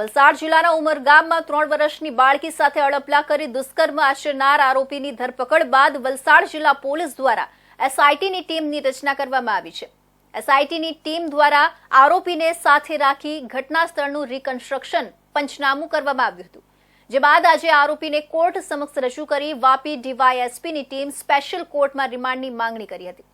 વલસાડ જિલ્લાના ઉમરગામમાં ત્રણ વર્ષની બાળકી સાથે અડપલા કરી દુષ્કર્મ આચરનાર આરોપીની ધરપકડ બાદ વલસાડ જિલ્લા પોલીસ દ્વારા એસઆઈટીની ટીમની રચના કરવામાં આવી છે. એસઆઈટીની ટીમ દ્વારા આરોપીને સાથે રાખી ઘટના સ્થળનું રિકન્સ્ટ્રક્શન પંચનામું કરવામાં આવ્યું હતું. જે બાદ આજે આરોપીને કોર્ટ સમક્ષ રજૂ કરી વાપી ડીવાયએસપીની ટીમ સ્પેશિયલ કોર્ટમાં રિમાન્ડની માંગણી કરી હતી.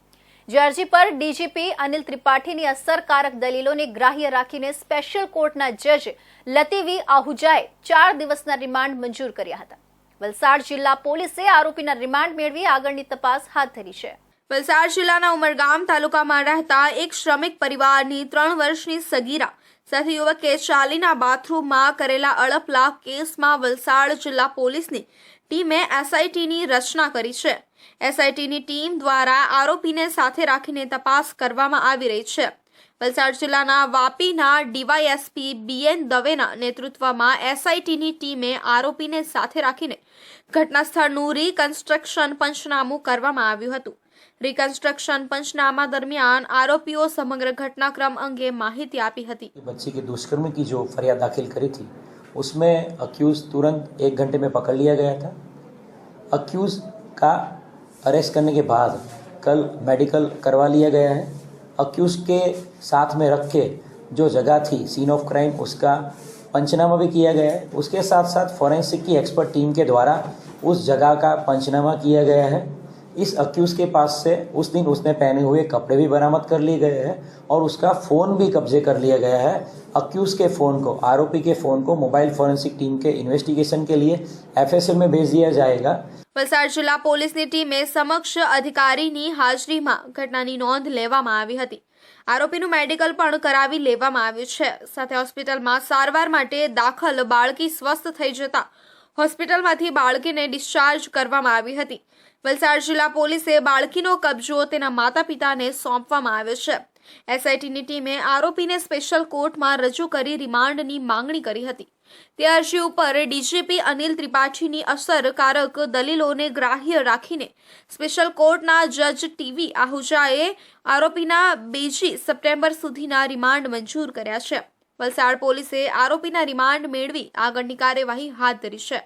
જે અરજી પર ડીજીપી અનિલ ત્રિપાઠીની અસરકારક દલીલોને ગ્રાહ્ય રાખીને સ્પેશિયલ કોર્ટના જજ લતીવી આહુજાએ ચાર દિવસના રિમાન્ડ મંજૂર કર્યા હતા. વલસાડ જિલ્લા પોલીસે આરોપીના રિમાન્ડ મેળવી આગળની તપાસ હાથ ધરી છે. વલસાડ જિલ્લાના ઉમરગામ તાલુકામાં રહેતા એક શ્રમિક પરિવારની ત્રણ વર્ષની સગીરા સાથે યુવકે ચાલીના બાથરૂમમાં કરેલા અડપલા કેસમાં વલસાડ જિલ્લા પોલીસની ટીમે એસઆઈટીની રચના કરી છે. એસઆઈટીની ટીમ દ્વારા આરોપીને સાથે રાખીને તપાસ કરવામાં આવી રહી છે. વલસાડ જિલ્લાના વાપીના ડીવાયએસપી બીએન દવેના નેતૃત્વમાં એસઆઈટીની ટીમે આરોપીને સાથે રાખીને ઘટના સ્થળનું રિકન્સ્ટ્રક્શન પંચનામું કરવામાં આવ્યું હતું રિકન્સ્ટ્રક્શન પંચનામા દરમિયાન આરોપીઓ સમગ્ર ઘટનાક્રમ અંગે માહિતી આપી હતી बच्ची के दुष्कर्म की जो फरियाद दाखिल करी थी उसमें अक्यूज तुरंत एक घंटे में पकड़ लिया गया था अक्यूज का अरेस्ट करने के बाद कल मेडिकल करवा लिया गया है अक्यूज के साथ में रख के जो जगह थी सीन ऑफ़ क्राइम उसका पंचनामा भी किया गया है। उसके साथ साथ फॉरेंसिक की एक्सपर्ट टीम के द्वारा उस जगह का पंचनामा किया गया है। इस अक्यूज के पास से उस दिन उसने पहने हुए कपड़े भी बरामद कर लिए गए हैं और उसका फ़ोन भी कब्जे कर लिया गया है अक्यूज के फ़ोन को आरोपी के फ़ोन को मोबाइल फॉरेंसिक टीम के इन्वेस्टिगेशन के लिए एफएसएल में भेज दिया जाएगा વલસાડ જિલ્લા પોલીસની ટીમે સમક્ષ અધિકારીની હાજરીમાં ઘટનાની નોંધ લેવામાં આવી હતી આરોપીનું મેડિકલ પણ કરાવી લેવામાં આવ્યું છે સાથે હોસ્પિટલમાં સારવાર માટે દાખલ બાળકી સ્વસ્થ થઈ જતા હોસ્પિટલમાંથી બાળકીને ડિસ્ચાર્જ કરવામાં આવી હતી. વલસાડ જિલ્લા પોલીસે બાળકીનો કબજો તેના માતા પિતાને સોંપવામાં આવ્યો છે. એસઆઈટીની ટીમે આરોપીને સ્પેશિયલ કોર્ટમાં રજૂ કરી રિમાન્ડની માંગણી કરી હતી. તે અરજી ઉપર ડીજીપી અનિલ ત્રિપાઠીની અસરકારક દલીલોને ગ્રાહ્ય રાખીને સ્પેશિયલ કોર્ટના જજ ટીવી આહુજાએ આરોપીના બીજી સપ્ટેમ્બર સુધીના રિમાન્ડ મંજૂર કર્યા છે. વલસાડ પોલીસે આરોપીના રિમાન્ડ મેળવી આગળની કાર્યવાહી હાથ ધરી છે.